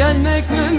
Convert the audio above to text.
Gelmek mümkün